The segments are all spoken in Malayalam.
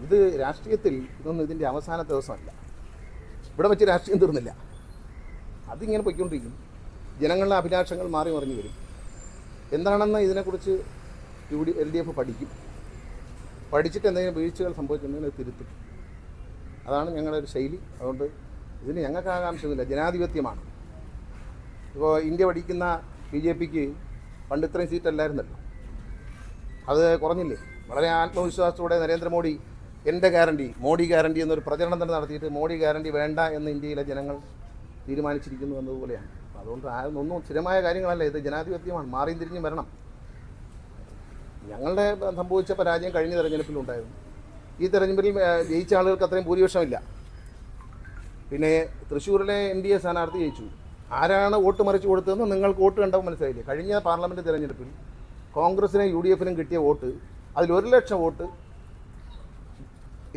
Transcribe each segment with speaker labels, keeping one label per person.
Speaker 1: ഇത് രാഷ്ട്രീയത്തിൽ ഇതൊന്നും ഇതിന്റെ അവസാനത്തെ ദിവസമല്ല. ഇവിടെ വെച്ച് രാഷ്ട്രീയം തീർന്നില്ല. അതിങ്ങനെ പൊയ്ക്കൊണ്ടിരിക്കും. ജനങ്ങളുടെ അഭിലാഷങ്ങൾ മാറി മറിഞ്ഞു വരും. എന്താണെന്ന് ഇതിനെക്കുറിച്ച് U D L D F പഠിക്കും. പഠിച്ചിട്ട് എന്തെങ്കിലും വീഴ്ചകൾ സംഭവിച്ചിട്ടുണ്ടെങ്കിൽ അത് തിരുത്തും. അതാണ് ഞങ്ങളുടെ ഒരു ശൈലി. അതുകൊണ്ട് ഇതിന് ഞങ്ങൾക്ക് ആകാംക്ഷയൊന്നുമില്ല. ജനാധിപത്യമാണ്. ഇപ്പോൾ ഇന്ത്യ പഠിക്കുന്ന ബി ജെ പിക്ക് പണ്ട് ഇത്രയും സീറ്റല്ലായിരുന്നല്ലോ. അത് കുറഞ്ഞില്ലേ? വളരെ ആത്മവിശ്വാസത്തോടെ നരേന്ദ്രമോദി എന്റെ ഗ്യാരണ്ടി മോഡി ഗ്യാരണ്ടി എന്നൊരു പ്രചരണം തന്നെ നടത്തിയിട്ട് മോഡി ഗ്യാരണ്ടി വേണ്ട എന്ന് ഇന്ത്യയിലെ ജനങ്ങൾ തീരുമാനിച്ചിരിക്കുന്നു എന്നതുപോലെയാണ്. അതുകൊണ്ട് ഒന്നും സ്ഥിരമായ കാര്യങ്ങളല്ല ഇത് ജനാധിപത്യമാണ് മാറിയും തിരിഞ്ഞും വരണം. ഞങ്ങളുടെ സംഭവിച്ച പരാജയം കഴിഞ്ഞ തെരഞ്ഞെടുപ്പിലുണ്ടായിരുന്നു ഈ തെരഞ്ഞെടുപ്പിൽ ജയിച്ച ആളുകൾക്ക് അത്രയും ഭൂരിപക്ഷമില്ല. പിന്നെ തൃശ്ശൂരിലെ എൻ ഡി എ സ്ഥാനാർത്ഥി ജയിച്ചു. ആരാണ് വോട്ട് മറിച്ച് കൊടുത്തതെന്ന് നിങ്ങൾക്ക് വോട്ട് കണ്ടപ്പോൾ മനസ്സിലായില്ലേ? കഴിഞ്ഞ പാർലമെന്റ് തിരഞ്ഞെടുപ്പിൽ കോൺഗ്രസിനും യു ഡി എഫിനും കിട്ടിയ വോട്ട് അതിൽ ഒരു ലക്ഷം വോട്ട്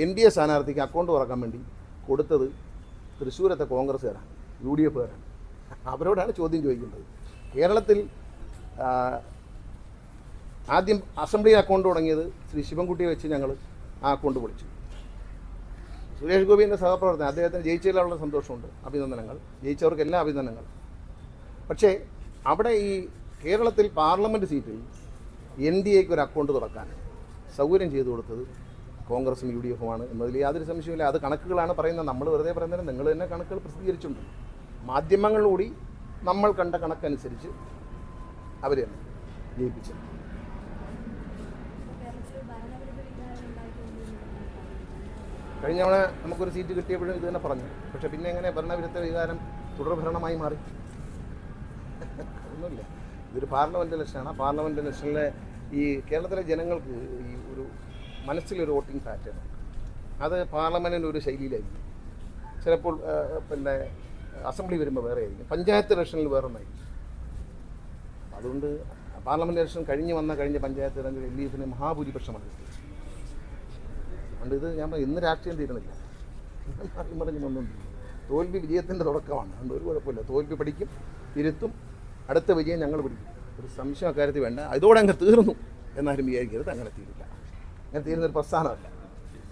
Speaker 1: എൻ ഡി എ സ്ഥാനാർത്ഥിക്ക് അക്കൗണ്ട് തുറക്കാൻ വേണ്ടി കൊടുത്തത് തൃശ്ശൂരത്തെ കോൺഗ്രസ്സുകാരാണ് യു ഡി എഫുകാരാണ്. അവരോടാണ് ചോദ്യം ചോദിക്കുന്നത് കേരളത്തിൽ ആദ്യം അസംബ്ലി അക്കൗണ്ട് തുടങ്ങിയത് ശ്രീ ശിവൻകുട്ടിയെ വെച്ച് ഞങ്ങൾ ആ അക്കൗണ്ട് പൊളിച്ചു. സുരേഷ് ഗോപി ഗോപിന്റെ സഹപ്രവർത്തനം അദ്ദേഹത്തിന് ജയിച്ചതിലുള്ള സന്തോഷമുണ്ട് അഭിനന്ദനങ്ങൾ. ജയിച്ചവർക്ക് എല്ലാ അഭിനന്ദനങ്ങൾ. പക്ഷേ അവിടെ ഈ കേരളത്തിൽ പാർലമെന്റ് സീറ്റിൽ എൻ ഡി എക്ക് ഒരു അക്കൗണ്ട് തുറക്കാൻ സൗകര്യം ചെയ്തു കൊടുത്തത് കോൺഗ്രസും യു ഡി എഫുമാണ് എന്നതിൽ യാതൊരു സംശയമില്ല അത് കണക്കുകളാണ് പറയുന്നത്. നമ്മൾ വെറുതെ പറയുന്നത് നിങ്ങൾ തന്നെ കണക്കുകൾ പ്രസിദ്ധീകരിച്ചിട്ടുണ്ട്. മാധ്യമങ്ങളിലൂടി നമ്മൾ കണ്ട കണക്കനുസരിച്ച് ജയിപ്പിച്ചത്
Speaker 2: ഭരണവിരുദ്ധ വികാരം ഉണ്ടായിക്കൊണ്ടിരിക്കുന്നു
Speaker 1: കഴിഞ്ഞ തവണ നമുക്കൊരു സീറ്റ് കിട്ടിയപ്പോഴും ഇത് തന്നെ പറഞ്ഞു. പക്ഷെ പിന്നെ എങ്ങനെ ഭരണവിരുദ്ധ വികാരം തുടർഭരണമായി മാറി? ഒന്നുമില്ല ഇതൊരു പാർലമെന്റ് ഇലക്ഷനാണ്. ആ പാർലമെന്റ് ഇലക്ഷനിലെ ഈ കേരളത്തിലെ ജനങ്ങൾക്ക് ഈ മനസ്സിലൊരു വോട്ടിംഗ് പാറ്റേൺ. ഉണ്ട് അത് പാർലമെന്റിന്റെ ഒരു ശൈലിയിലായിരിക്കും. ചിലപ്പോൾ പിന്നെ അസംബ്ലി വരുമ്പോൾ വേറെ ആയിരിക്കും പഞ്ചായത്ത് ഇലക്ഷനിൽ വേറെ ഒന്നായിരിക്കും അതുകൊണ്ട് പാർലമെന്റ് ഇലക്ഷൻ കഴിഞ്ഞ് വന്ന കഴിഞ്ഞ പഞ്ചായത്ത് ഇലക്ഷൻ എൽ ഡി എഫിന് മഹാഭൂരിപക്ഷമാണ് അതുകൊണ്ട് ഇത് ഞാൻ ഇന്ന് രാഷ്ട്രീയം തീരുന്നില്ല. മാറി മറിഞ്ഞ് തോൽവി വിജയത്തിന്റെ തുടക്കമാണ്. അതുകൊണ്ട് ഒരു കുഴപ്പമില്ല. തോൽവി പഠിക്കും ഇരുത്തും അടുത്ത വിജയം ഞങ്ങൾ പിടിക്കും. ഒരു സംശയം അക്കാര്യത്തിൽ വേണ്ട. ഇതോടെ അങ്ങ് തീർന്നു എന്നാലും വിചാരിക്കരുത്. അങ്ങനെ തീരില്ല. അങ്ങനെ തീരുന്നൊരു പ്രസ്ഥാനമല്ല.